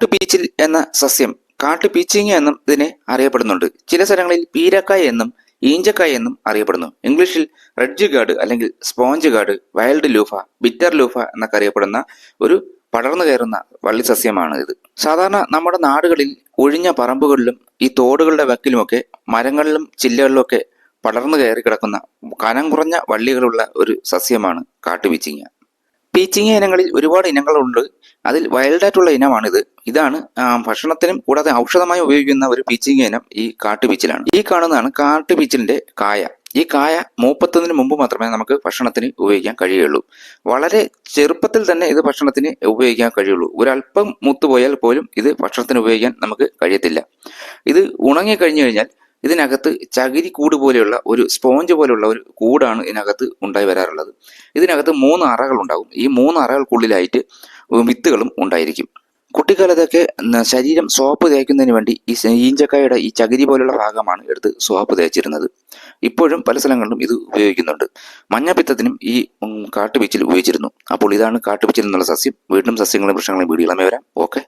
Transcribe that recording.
കാട്ടുപീച്ചിൽ എന്ന സസ്യം. കാട്ടുപീച്ചിങ്ങ എന്നും ഇതിനെ അറിയപ്പെടുന്നുണ്ട്. ചില സ്ഥലങ്ങളിൽ പീരക്കായ എന്നും ഈഞ്ചക്കായ എന്നും അറിയപ്പെടുന്നു. ഇംഗ്ലീഷിൽ റെഡ്ജ് ഗാർഡ് അല്ലെങ്കിൽ sponge gourd wild loofah bitter loofah എന്നൊക്കെ അറിയപ്പെടുന്ന ഒരു പടർന്നു കയറുന്ന വള്ളി സസ്യമാണ് ഇത് സാധാരണ നമ്മുടെ നാടുകളിൽ ഒഴിഞ്ഞ പറമ്പുകളിലും ഈ തോടുകളുടെ വക്കിലുമൊക്കെ മരങ്ങളിലും ചില്ലകളിലുമൊക്കെ പടർന്നു കയറി കിടക്കുന്ന കനം കുറഞ്ഞ വള്ളികളുള്ള ഒരു സസ്യമാണ് കാട്ടുപീച്ചിങ്ങ. പീച്ചിങ്ങ ഇനങ്ങളിൽ ഒരുപാട് ഇനങ്ങളുണ്ട്. അതിൽ വൈൽഡായിട്ടുള്ള ഇനമാണിത്. ഇതാണ് ഭക്ഷണത്തിനും കൂടാതെ ഔഷധമായി ഉപയോഗിക്കുന്ന ഒരു പീച്ചിങ്ങ ഇനം ഈ കാട്ടുപീച്ചിലാണ്. ഈ കാണുന്നതാണ് കാട്ടുപീച്ചിലിന്റെ കായ. ഈ കായ മൂപ്പത്തതിന് മുമ്പ് മാത്രമേ നമുക്ക് ഭക്ഷണത്തിന് ഉപയോഗിക്കാൻ കഴിയുള്ളൂ. വളരെ ചെറുപ്പത്തിൽ തന്നെ ഇത് ഭക്ഷണത്തിന് ഉപയോഗിക്കാൻ കഴിയുള്ളൂ. ഒരല്പം മൂത്തുപോയാൽ പോലും ഇത് ഭക്ഷണത്തിന് ഉപയോഗിക്കാൻ നമുക്ക് കഴിയത്തില്ല. ഇത് ഉണങ്ങി കഴിഞ്ഞു കഴിഞ്ഞാൽ ഇതിനകത്ത് ചകിരി കൂട് പോലെയുള്ള ഒരു സ്പോഞ്ച് പോലെയുള്ള ഒരു കൂടാണ് ഇതിനകത്ത് ഉണ്ടായി വരാറുള്ളത്. ഇതിനകത്ത് മൂന്ന് അറകൾ ഉണ്ടാകും. ഈ മൂന്ന് അറകൾക്കുള്ളിലായിട്ട് വിത്തുകളും ഉണ്ടായിരിക്കും. കുട്ടിക്കാലത്തൊക്കെ ശരീരം സോപ്പ് തേക്കുന്നതിന് വേണ്ടി ഈ ഈഞ്ചക്കായുടെ ഈ ചകിരി പോലുള്ള ഭാഗമാണ് എടുത്ത് സോപ്പ് തേച്ചിരുന്നത്. ഇപ്പോഴും പല സ്ഥലങ്ങളിലും ഇത് ഉപയോഗിക്കുന്നുണ്ട്. മഞ്ഞപ്പിത്തത്തിനും ഈ കാട്ടുപിച്ചിൽ ഉപയോഗിച്ചിരുന്നു. അപ്പോൾ ഇതാണ് കാട്ടുപിച്ചിൽ എന്നുള്ള സസ്യം. വീണ്ടും സസ്യങ്ങളും വൃക്ഷങ്ങളും വീടുകളമേ വരാം. ഓക്കെ.